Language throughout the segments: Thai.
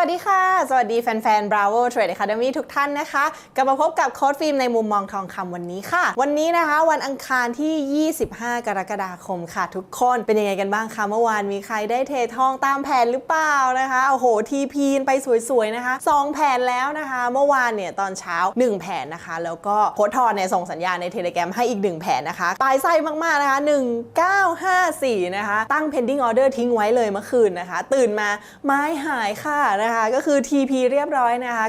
วัสดีค่ะ สวัสดีแฟนๆ Bravo Trade Academy ทุกท่านนะคะ กลับมาพบกับโค้ดฟิล์มในมุมมองทองคำวันนี้ค่ะ วันนี้นะคะ วันอังคารที่ 25 กรกฎาคมค่ะ ทุกคนเป็นยังไงกันบ้างคะเมื่อวานมีใครได้เททองตามแผนหรือเปล่านะคะโอ้โหทีพีนไปสวยๆนะคะสองแผนแล้วนะคะ เมื่อวานเนี่ยตอนเช้า 1 แผนนะคะ แล้วก็โค้ดทอนเนี่ยส่งสัญญาณในเทเลแกรมให้อีก 1 แผนนะคะปลายไส้มากๆนะคะ1954นะคะตั้ง pending order ทิ้งไว้เลยเมื่อคืนนะคะ ตื่นมาไม้หายค่ะนะคะก็คือ TP เรียบร้อยนะคะ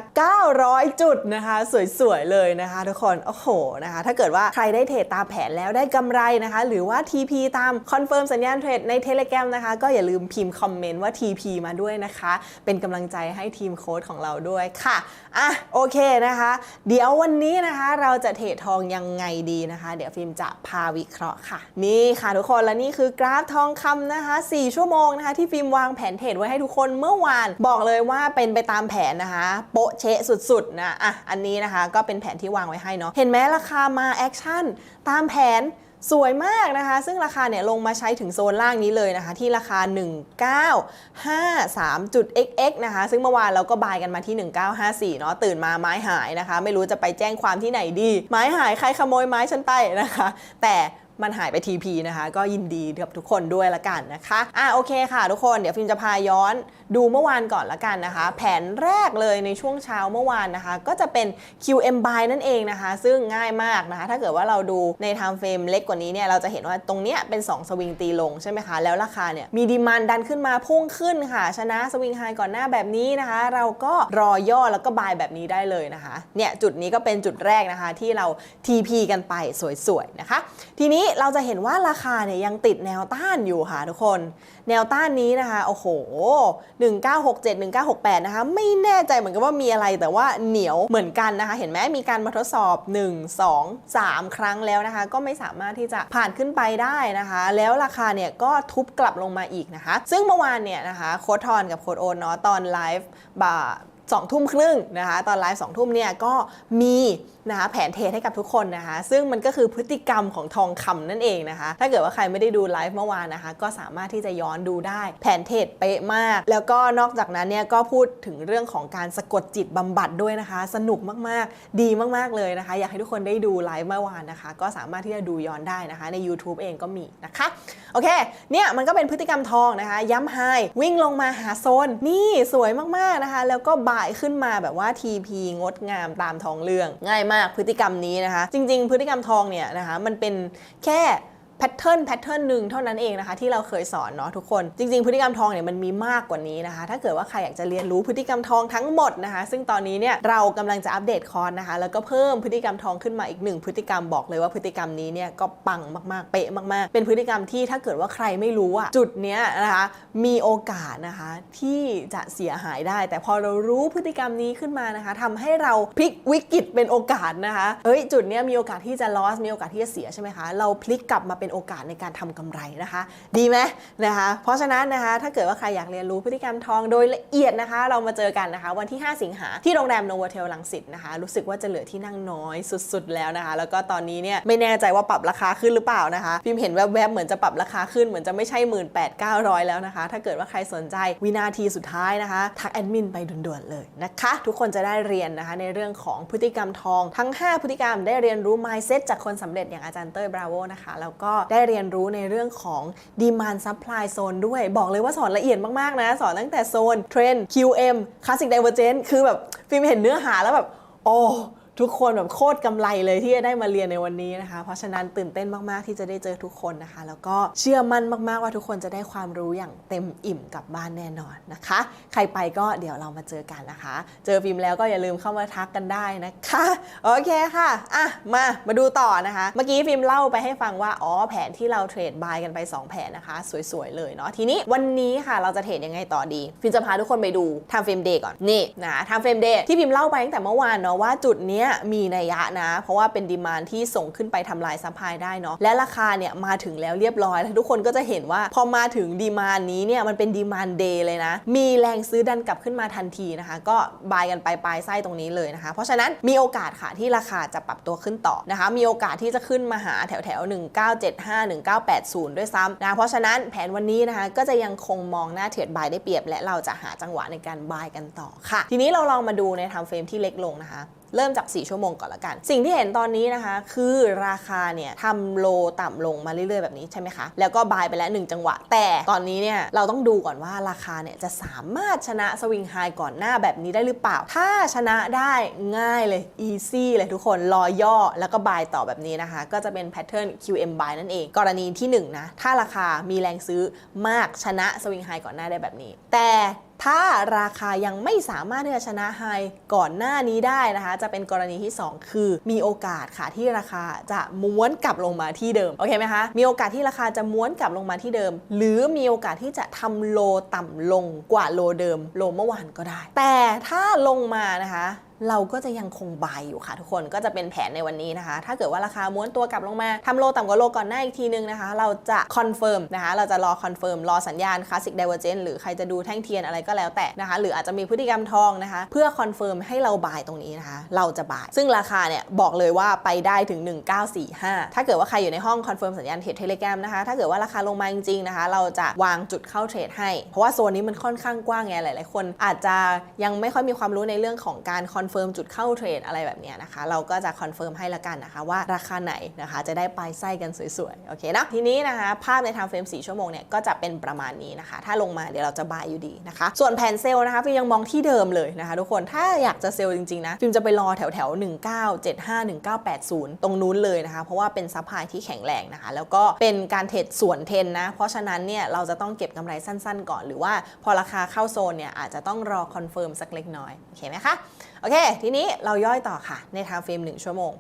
900 จุดนะคะ สวยๆ เลยนะคะ ทุกคน โอ้โหนะคะ ถ้าเกิดว่าใครได้เทรดตามแผนแล้วได้กำไรนะคะ หรือว่า TP ตามคอนเฟิร์มสัญญาณเทรดใน Telegram นะคะ ก็อย่าลืมพิมพ์คอมเมนต์ว่า TP มาด้วยนะคะ เป็นกำลังใจให้ทีมโค้ดของเราด้วยค่ะ อะ โอเคนะคะ เดี๋ยววันนี้นะคะเราจะเทรดทองยังไงดีนะคะ เดี๋ยวฟิล์มจะพาวิเคราะห์ค่ะ นี่ค่ะทุกคนและนี่คือกราฟทองคำนะคะ 4 ชั่วโมงนะคะที่ฟิล์มวางแผนเทรดไว้ให้ทุกคนเมื่อวานบอกเลยว่าว่าเป็นไปตามแผนนะคะ โปะเชะสุดๆนะอะอันนี้นะคะก็เป็นแผนที่วางไว้ให้เนาะเห็นไหมราคามาแอคชั่นตามแผนสวยมากนะคะ ซึ่งราคาเนี่ยลงมาใช้ถึงโซนล่างนี้เลยนะคะ ที่ราคา 1953จุด xx นะคะ ซึ่งเมื่อวานเราก็บายกันมาที่ 1954 เนาะตื่นมาไม้หายนะคะ ไม่รู้จะไปแจ้งความที่ไหนดี ไม้หายใครขโมยไม้ฉันไปนะคะ แต่ มันหายไป TP นะคะ ก็ยินดีกับทุกคนด้วยละกันนะคะอะโอเคค่ะ ทุกคนเดี๋ยวฟิล์มจะพาย้อนดูเมื่อวานก่อนละกันนะคะ แผนแรกเลยในช่วงเช้าเมื่อวานนะคะ ก็จะเป็น QM buy นั่นเองนะคะ ซึ่งง่ายมากนะคะ ถ้าเกิดว่าเราดูใน time frame เล็กกว่านี้เนี่ยเราจะเห็นว่าตรงเนี้ยเป็น 2 สวิงตีลงใช่ไหมคะแล้วราคาเนี่ยมีดีมันดันขึ้นมาพุ่งขึ้นค่ะ ชนะสวิงไฮก่อนหน้าแบบนี้นะคะ เราก็รอย่อแล้วก็บายแบบนี้ได้เลยนะคะเนี่ยจุดนี้ก็เป็นจุดแรกนะคะที่เรา TP กันไปสวยๆนะคะ ทีนี้เราจะเห็นว่าราคาเนี่ยยังติดแนวต้านอยู่ค่ะทุกคน แนวต้านนี้นะคะ โอ้โห 1967 1968 นะคะ ไม่แน่ใจเหมือนกันว่ามีอะไรแต่ว่าเหนียวเหมือนกันนะคะ เห็นไหมมีการมาทดสอบ 1 2 3 ครั้งแล้วนะคะ ก็ไม่สามารถที่จะผ่านขึ้นไปได้นะคะ แล้วราคาเนี่ยก็ทุบกลับลงมาอีกนะคะ ซึ่งเมื่อวานเนี่ยนะคะโค้ดทอนกับโค้ดโอนเนาะตอนไลฟ์บ่าสองทุ่มครึ่งนะคะ ตอนไลฟ์สองทุ่มเนี่ยก็มีนะคะแผนเทรดให้กับทุกคนนะคะ ซึ่งมันก็คือพฤติกรรมของทองคำนั่นเองนะคะ ถ้าเกิดว่าใครไม่ได้ดูไลฟ์เมื่อวานนะคะ ก็สามารถที่จะย้อนดูได้ แผนเทรดเป๊ะมาก แล้วก็นอกจากนั้นเนี่ยก็พูดถึงเรื่องของการสะกดจิตบำบัดด้วยนะคะ สนุกมากๆ ดีมากๆเลยนะคะ อยากให้ทุกคนได้ดูไลฟ์เมื่อวานนะคะ ก็สามารถที่จะดูย้อนได้นะคะ ใน YouTube เองก็มีนะคะ โอเค เนี่ยมันก็เป็นพฤติกรรมทองนะคะ ย้ำไฮวิ่งลงมาหาโซน นี่สวยมากๆนะคะ แล้วก็บ่ายขึ้นมาแบบว่า TP งดงามตามทองเรื่องง่ายมากพฤติกรรมนี้นะคะ จริง ๆ พฤติกรรมทองเนี่ยนะคะมันเป็นแค่ แพทเทิร์นแพทเทิร์นหนึ่งเท่านั้นเองนะคะที่เราเคยสอนเนาะทุกคน จริง ๆ พฤติกรรมทองเนี่ยมันมีมากกว่านี้นะคะ ถ้าเกิดว่าใครอยากจะเรียนรู้พฤติกรรมทองทั้งหมดนะคะ ซึ่งตอนนี้เนี่ยเรากำลังจะอัปเดตคอร์สนะคะ แล้วก็เพิ่มพฤติกรรมทองขึ้นมาอีกหนึ่งพฤติกรรมบอกเลยว่าพฤติกรรมนี้เนี่ยก็ปังมากๆ เป๊ะมากๆ เป็นพฤติกรรมที่ถ้าเกิดว่าใครไม่รู้อะจุดเนี้ยนะคะมีโอกาสนะคะที่จะเสียหายได้ แต่พอเรารู้พฤติกรรมนี้ขึ้นมานะคะทำให้เราพลิกวิกฤตเป็นโอกาสนะคะเอ้ยจุดเนี้ยมีโอกาสที่จะ loss มีโอกาสที่จะเสียใช่ไหมคะเราพลิกกลับมาเป็นโอกาสในการทำกำไรนะคะ ดีไหมนะคะ เพราะฉะนั้นนะคะ ถ้าเกิดว่าใครอยากเรียนรู้พฤติกรรมทองโดยละเอียดนะคะ เรามาเจอกันนะคะ วันที่ 5 สิงหาที่โรงแรมโนวเทลลังสิตนะคะ รู้สึกว่าจะเหลือที่นั่งน้อยสุดๆ แล้วนะคะ แล้วก็ตอนนี้เนี่ยไม่แน่ใจว่าปรับราคาขึ้นหรือเปล่านะคะ พิมเห็นแวบๆเหมือนจะปรับราคาขึ้นเหมือนจะไม่ใช่ 1 8 9 0 0 แล้วนะคะ ถ้าเกิดว่าใครสนใจวินาทีสุดท้ายนะคะทักแอดมินไปด่วนๆเลยนะคะ ทุกคนจะได้เรียนนะคะในเรื่องของพฤติกรรมทองทั้ง 5 พฤติกรรมได้เรียนรู้ mindset จากคนสำเร็จอย่างอาจารย์เต้ยบราโวนะคะแล้วก็ได้เรียนรู้ในเรื่องของ demand supply zone ด้วย บอกเลยว่าสอนละเอียดมากๆนะ สอนตั้งแต่โซน trend QM classic divergence คือแบบฟิล์มเห็นเนื้อหาแล้วแบบ โอ้ ทุกคนแบบโคตรกำไรเลยที่จะได้มาเรียนในวันนี้นะคะ เพราะฉะนั้นตื่นเต้นมากๆที่จะได้เจอทุกคนนะคะ แล้วก็เชื่อมั่นมากๆว่าทุกคนจะได้ความรู้อย่างเต็มอิ่มกลับบ้านแน่นอนนะคะ ใครไปก็เดี๋ยวเรามาเจอกันนะคะ เจอฟิล์มแล้วก็อย่าลืมเข้ามาทักกันได้นะคะโอเคค่ะอะมามาดูต่อนะคะ เมื่อกี้ฟิล์มเล่าไปให้ฟังว่าอ๋อแผนที่เราเทรดบายกันไป 2 แผนนะคะ สวยๆเลยเนาะทีนี้วันนี้ค่ะเราจะเทรดยังไงต่อดีฟิล์มจะพาทุกคนไปดูทำเฟรมเดย์ก่อนนี่นะทำเฟรมเดย์ที่ฟิล์มเล่าไปตั้งแต่เมื่อวานเนาะว่าจุดเนี้ยมีนัยยะนะ เพราะว่าเป็นดีมานที่ส่งขึ้นไปทำลายซัพพลายได้เนาะและราคาเนี่ยมาถึงแล้วเรียบร้อยแล้วทุกคนก็จะเห็นว่าพอมาถึงดีมานนี้เนี่ยมันเป็นดีมานเดย์เลยนะ มีแรงซื้อดันกลับขึ้นมาทันทีนะคะ ก็บายกันไปปลายไส้ตรงนี้เลยนะคะ เพราะฉะนั้นมีโอกาสค่ะที่ราคาจะปรับตัวขึ้นต่อนะคะ มีโอกาสที่จะขึ้นมาหาแถวแถว1975 1980 ด้วยซ้ำนะเพราะฉะนั้นแผนวันนี้นะคะก็จะยังคงมองหน้าเทรดบายได้เปรียบ และเราจะหาจังหวะในการบายกันต่อค่ะ ทีนี้เราลองมาดูในทม์เฟรมที่เล็กลงนะคะ เริ่มจาก 4 ชั่วโมงก่อนละกัน สิ่งที่เห็นตอนนี้นะคะ คือราคาเนี่ยทำโลต่ำลงมาเรื่อยๆ แบบนี้ใช่ไหมคะ แล้วก็บายไปแล้ว 1 จังหวะ แต่ตอนนี้เนี่ยเราต้องดูก่อนว่าราคาเนี่ยจะสามารถชนะสวิงไฮก่อนหน้าแบบนี้ได้หรือเปล่า ถ้าชนะได้ง่ายเลย easy เลยทุกคนรอย่อแล้วก็บายต่อแบบนี้นะคะ ก็จะเป็นแพทเทิร์น QM buy นั่นเอง กรณีที่1นะถ้าราคามีแรงซื้อมากชนะสวิงไฮก่อนหน้าได้แบบนี้ แต่ ถ้าราคายังไม่สามารถที่จะชนะไฮก่อนหน้านี้ได้นะคะ จะเป็นกรณีที่ 2 คือมีโอกาสค่ะที่ราคาจะม้วนกลับลงมาที่เดิม โอเคไหมคะ มีโอกาสที่ราคาจะม้วนกลับลงมาที่เดิม หรือมีโอกาสที่จะทำโลต่ำลงกว่าโลเดิม โลเมื่อวานก็ได้ แต่ถ้าลงมานะคะ เราก็จะยังคงบายอยู่ค่ะ ทุกคนก็จะเป็นแผนในวันนี้นะคะ ถ้าเกิดว่าราคาม้วนตัวกลับลงมาทำโลต่ำกว่าโลก่อนหน้าอีกทีนึงนะคะ เราจะคอนเฟิร์มนะคะ เราจะรอคอนเฟิร์มรอสัญญาณคลาสสิกไดเวอร์เจนหรือใครจะดูแท่งเทียนอะไรก็แล้วแต่นะคะ หรืออาจจะมีพฤติกรรมทองนะคะ เพื่อคอนเฟิร์มให้เราบายตรงนี้นะคะ เราจะบาย ซึ่งราคาเนี่ยบอกเลยว่าไปได้ถึง 1945 ถ้าเกิดว่าใครอยู่ในห้องคอนเฟิร์มสัญญาณเทรดเทเลกรมนะคะ ถ้าเกิดว่าราคาลงมาจริงๆนะคะ เราจะวางจุดเข้าเทรดให้ เพราะว่าโซนนี้มันค่อนข้างกว้างไงหลาย ๆ คน อาจจะยังไม่ค่อยมีความรู้ในเรื่องของการคอนเฟิร์มจุดเข้าเทรดอะไรแบบเนี้ยนะคะ เราก็จะคอนเฟิร์มให้ละกันนะคะว่าราคาไหนนะคะจะได้ปลายไส้กันสวยๆ โอเคนะทีนี้นะคะภาพในไทม์เฟรม4ชั่วโมงเนี่ยก็จะเป็นประมาณนี้นะคะ ถ้าลงมาเดี๋ยวเราจะบายอยู่ดีนะคะ ส่วนแผนเซลล์นะคะฟิล์มยังมองที่เดิมเลยนะคะทุกคนถ้าอยากจะเซลล์จริงๆนะฟิล์มจะไปรอแถวแถวๆ1975 1980 ตรงนู้นเลยนะคะ เพราะว่าเป็นซัพพลายที่แข็งแรงนะคะ แล้วก็เป็นการเทรดส่วนเทนนะ เพราะฉะนั้นเนี่ยเราจะต้องเก็บกำไรสั้นๆ ก่อน หรือว่าพอราคาเข้าโซนเนี่ยอาจจะต้องรอคอนเฟิร์มสักเล็กน้อย โอเคไหมคะ โอเค ทีนี้เราย่อยต่อค่ะ ในทางเฟรม1ชั่วโมง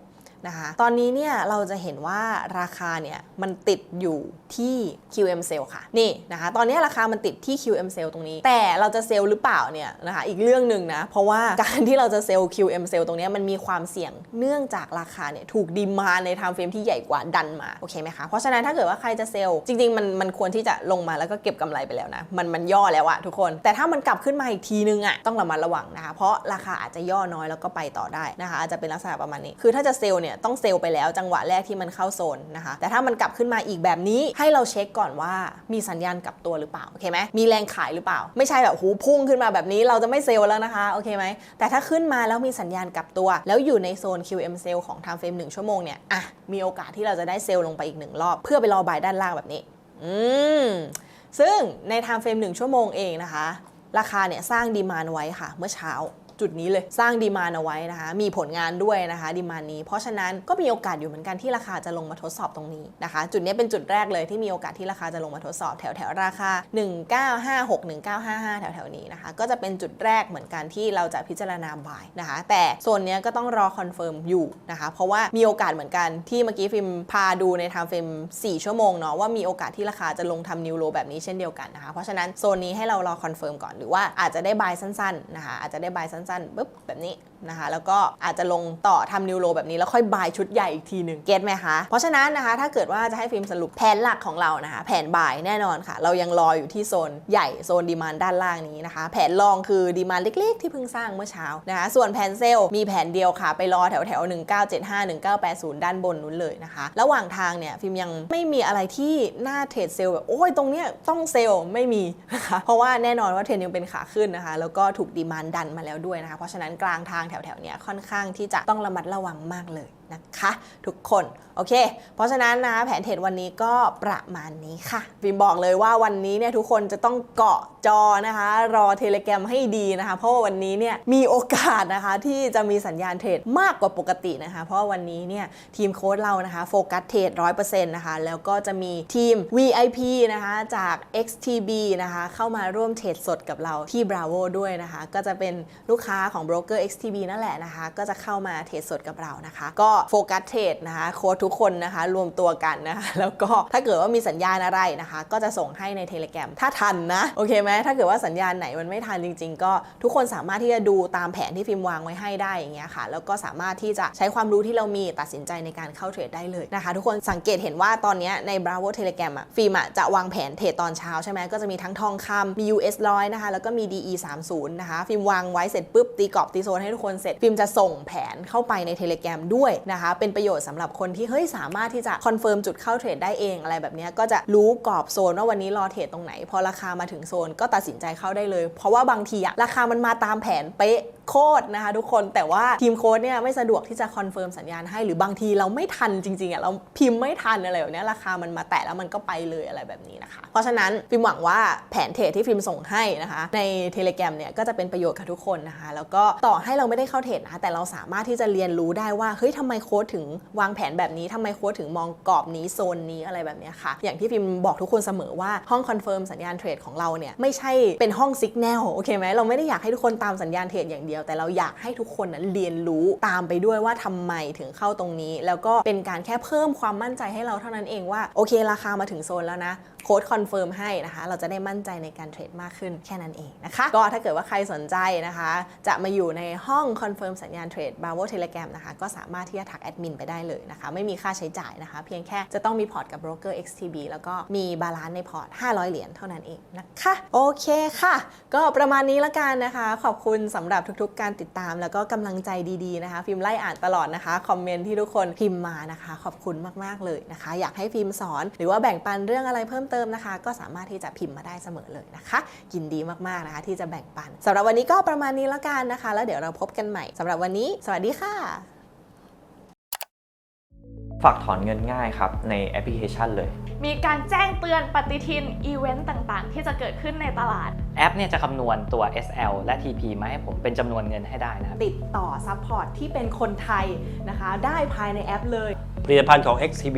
นะคะตอนนี้เนี่ยเราจะเห็นว่าราคาเนี่ยมันติดอยู่ที่ QM Sale ค่ะนี่นะคะตอนนี้ราคามันติดที่ QM Sale ตรงนี้ แต่เราจะเซลล์หรือเปล่าเนี่ยนะคะอีกเรื่องหนึ่งนะเพราะว่าการที่เราจะเซลล์ QM Sale ตรงนี้มันมีความเสี่ยงเนื่องจากราคาเนี่ยถูกดีมาในไทม์เฟรมที่ใหญ่กว่าดันมาโอเคไหมคะเพราะฉะนั้นถ้าเกิดว่าใครจะเซลล์จริงๆมันมันควรที่จะลงมาแล้วก็เก็บกำไรไปแล้วนะมันมันย่อแล้วอะทุกคน แต่ถ้ามันกลับขึ้นมาอีกทีนึงอะต้องระมัดระวังนะคะเพราะราคาอาจจะย่อน้อยแล้วก็ไปต่อได้นะคะอาจจะเป็นลักษณะประมาณนี้คือถ้าจะเซลล์เนี่ยต้องเซลล์ไปแล้วจังหวะแรกที่มันเข้าโซนนะคะ แต่ถ้ามันกลับขึ้นมาอีกแบบนี้ให้เราเช็คก่อนว่ามีสัญญาณกลับตัวหรือเปล่าโอเคไหมมีแรงขายหรือเปล่า ไม่ใช่แบบหูพุ่งขึ้นมาแบบนี้เราจะไม่เซลล์แล้วนะคะโอเคไหมแต่ถ้าขึ้นมาแล้วมีสัญญาณกลับตัว แล้วอยู่ในโซน QM เซลล์ของ time frame 1ชั่วโมงเนี่ยอะมีโอกาสที่เราจะได้เซลล์ลงไปอีกหนึ่งรอบ เพื่อไปรอบายด้านล่างแบบนี้ อืมซึ่งใน time frame 1 ชั่วโมงเองนะคะ ราคาเนี่ยสร้างดีมานไว้ค่ะ เมื่อเช้าจุดนี้เลยสร้างดีมานเอาไว้นะคะ มีผลงานด้วยนะคะดีมานนี้ เพราะฉะนั้นก็มีโอกาสอยู่เหมือนกันที่ราคาจะลงมาทดสอบตรงนี้นะคะ จุดนี้เป็นจุดแรกเลยที่มีโอกาสที่ราคาจะลงมาทดสอบแถวแถวราคา 1956 1955 แถวแถวนี้นะคะ ก็จะเป็นจุดแรกเหมือนกันที่เราจะพิจารณาบ่ายนะคะ แต่โซนนี้ก็ต้องรอคอนเฟิร์มอยู่นะคะ เพราะว่ามีโอกาสเหมือนกันที่เมื่อกี้ฟิล์มพาดูในไทม์เฟรม4 ชั่วโมงเนาะว่ามีโอกาสที่ราคาจะลงทำนิวโลแบบนี้เช่นเดียวกันนะคะ เพราะฉะนั้นโซนนี้ให้เรารอคอนเฟิร์มก่อนหรือว่าอาจจะได้บายสั้นๆนะคะอาจจะได้บายสั้นๆปุ๊บแบบนี้ นะคะแล้วก็อาจจะลงต่อทำนิวโลแบบนี้แล้วค่อยบายชุดใหญ่อีกทีหนึ่งเก็ตไหมคะ เพราะฉะนั้นนะคะถ้าเกิดว่าจะให้ฟิล์มสรุปแผนหลักของเรานะคะ แผนบายแน่นอนค่ะ เรายังรออยู่ที่โซนใหญ่โซนดีมานด้านล่างนี้นะคะ แผนรองคือดีมานเล็ก ๆ ที่เพิ่งสร้างเมื่อเช้านะคะส่วนแผนเซลมีแผนเดียวค่ะ ไปรอแถวแถว1975 1980 ด้านบนนู้นเลยนะคะ ระหว่างทางเนี่ยฟิล์มยังไม่มีอะไรที่น่าเทรดเซลแบบโอ้ยตรงเนี้ยต้องเซลไม่มีนะคะเพราะว่าแน่นอนว่าเทรนยังเป็นขาขึ้นนะคะ แล้วก็ถูกดีมานดันมาแล้วด้วยนะคะเพราะฉะนั้นกลางทางแถวๆนี้ค่อนข้างที่จะต้องระมัดระวังมากเลย นะคะทุกคนโอเค เพราะฉะนั้นนะแผนเทรดวันนี้ก็ประมาณนี้ค่ะฟิล์มบอกเลยว่าวันนี้เนี่ยทุกคนจะต้องเกาะจอนะคะ รอเทเลแกรมให้ดีนะคะ เพราะว่าวันนี้เนี่ยมีโอกาสนะคะที่จะมีสัญญาณเทรดมากกว่าปกตินะคะ เพราะว่าวันนี้เนี่ยทีมโค้ดเรานะคะโฟกัสเทรด100%นะคะแล้วก็จะมีทีม VIP นะคะจาก XTB นะคะเข้ามาร่วมเทรดสดกับเราที่ Bravo ด้วยนะคะ ก็จะเป็นลูกค้าของโบรกเกอร์ XTB นั่นแหละนะคะ ก็จะเข้ามาเทรดสดกับเรานะคะ ก็โฟกัสเทรดนะคะโค้ดทุกคนนะคะ รวมตัวกันนะคะ แล้วก็ถ้าเกิดว่ามีสัญญาณอะไรนะคะ ก็จะส่งให้ใน Telegram ถ้าทันนะ โอเคไหมถ้าเกิดว่าสัญญาณไหนมันไม่ทันจริง ๆ ก็ทุกคนสามารถที่จะดูตามแผนที่ฟิล์มวางไว้ให้ได้อย่างเงี้ยค่ะ แล้วก็สามารถที่จะใช้ความรู้ที่เรามีตัดสินใจในการเข้าเทรดได้เลยนะคะ ทุกคนสังเกตเห็นว่าตอนเนี้ยใน Bravo Telegram อะฟิล์มอะจะวางแผนเทรดตอนเช้าใช่ไหมก็จะมีทั้งทองคำมี US ร้อยนะคะแล้วก็มี DE 30นะคะฟิล์มวางไว้เสร็จปุ๊บตีกรอบตีโซนให้ทุกคนเสร็จฟิล์มจะส่งแผนเข้าไปใน Telegram ด้วยนะคะ เป็นประโยชน์สำหรับคนที่เฮ้ยสามารถที่จะคอนเฟิร์มจุดเข้าเทรดได้เองอะไรแบบนี้ก็จะรู้กรอบโซนว่าวันนี้รอเทรดตรงไหน พอราคามาถึงโซนก็ตัดสินใจเข้าได้เลย เพราะว่าบางทีอะราคามันมาตามแผนเป๊ะโคตรนะคะทุกคนแต่ว่าทีมโค้ดเนี่ยไม่สะดวกที่จะคอนเฟิร์มสัญญาณให้หรือบางทีเราไม่ทันจริงๆอะเราพิมพ์ไม่ทันอะไรแบบนี้ราคามันมาแตะแล้วมันก็ไปเลยอะไรแบบนี้นะคะ เพราะฉะนั้นฟิล์มหวังว่าแผนเทรดที่ฟิล์มส่งให้นะคะ ใน Telegram เนี่ยก็จะเป็นประโยชน์กับทุกคนนะคะ แล้วก็ต่อให้เราไม่ได้เข้าเทรดนะคะแต่เราสามารถที่จะเรียนรู้ได้ว่าเฮ้ยทำไมโค้ดถึงวางแผนแบบนี้ทำไมโค้ดถึงมองกรอบนี้โซนนี้อะไรแบบนี้ค่ะอย่างที่ฟิล์มบอกทุกคนเสมอว่าห้องคอนเฟิร์มสัญญาณเทรดของเราเนี่ยไม่ใช่เป็นห้องสิกแนลโอเคไหมเราไม่ได้อยากให้ทุกคนตามสัญญาณเทรดอย่างเดียว แต่เราอยากให้ทุกคนนั้นเรียนรู้ตามไปด้วยว่าทำไมถึงเข้าตรงนี้ แล้วก็เป็นการแค่เพิ่มความมั่นใจให้เราเท่านั้นเองว่าโอเคราคามาถึงโซนแล้วนะโค้ดคอนเฟิร์มให้นะคะ เราจะได้มั่นใจในการเทรดมากขึ้นแค่นั้นเองนะคะ ก็ถ้าเกิดว่าใครสนใจนะคะ จะมาอยู่ในห้องคอนเฟิร์มสัญญาณเทรด b r a v o Telegram นะคะ ก็สามารถที่จะทักแอดมินไปได้เลยนะคะ ไม่มีค่าใช้จ่ายนะคะ เพียงแค่จะต้องมีพอร์ตกับโบรกเกอร์ XTB แล้วก็มีบาลานซ์ในพอร์ต 500 เหรียญเท่านั้นเองนะคะ โอเคค่ะ ก็ประมาณนี้ละกันนะคะ ขอบคุณสำหรับทุกๆ การติดตาม แล้วก็กำลังใจดีๆนะคะฟิล์มไล่อ่านตลอดนะคะ คอมเมนต์ที่ทุกคนพิมพ์มานะคะ ขอบคุณมากๆเลยนะคะ อยากให้ฟิล์มสอน หรือว่าแบ่งปันเรื่องอะไรเพิ่มเติมนะคะ ก็สามารถที่จะพิมพ์มาได้เสมอเลยนะคะ ยินดีมากๆนะคะ ที่จะแบ่งปันสำหรับวันนี้ก็ประมาณนี้ละกันนะคะ แล้วเดี๋ยวเราพบกันใหม่สำหรับวันนี้ สวัสดีค่ะ ฝากถอนเงินง่ายครับ ในแอปพลิเคชันเลย มีการแจ้งเตือนปฏิทินอีเวนต์ต่างๆ ที่จะเกิดขึ้นในตลาด แอปเนี่ยจะคำนวณตัว SL และ TP มาให้ผมเป็นจำนวนเงินให้ได้นะครับ ติดต่อซัพพอร์ตที่เป็นคนไทยนะคะ ได้ภายในแอปเลย ผลิตภัณฑ์ของ XTB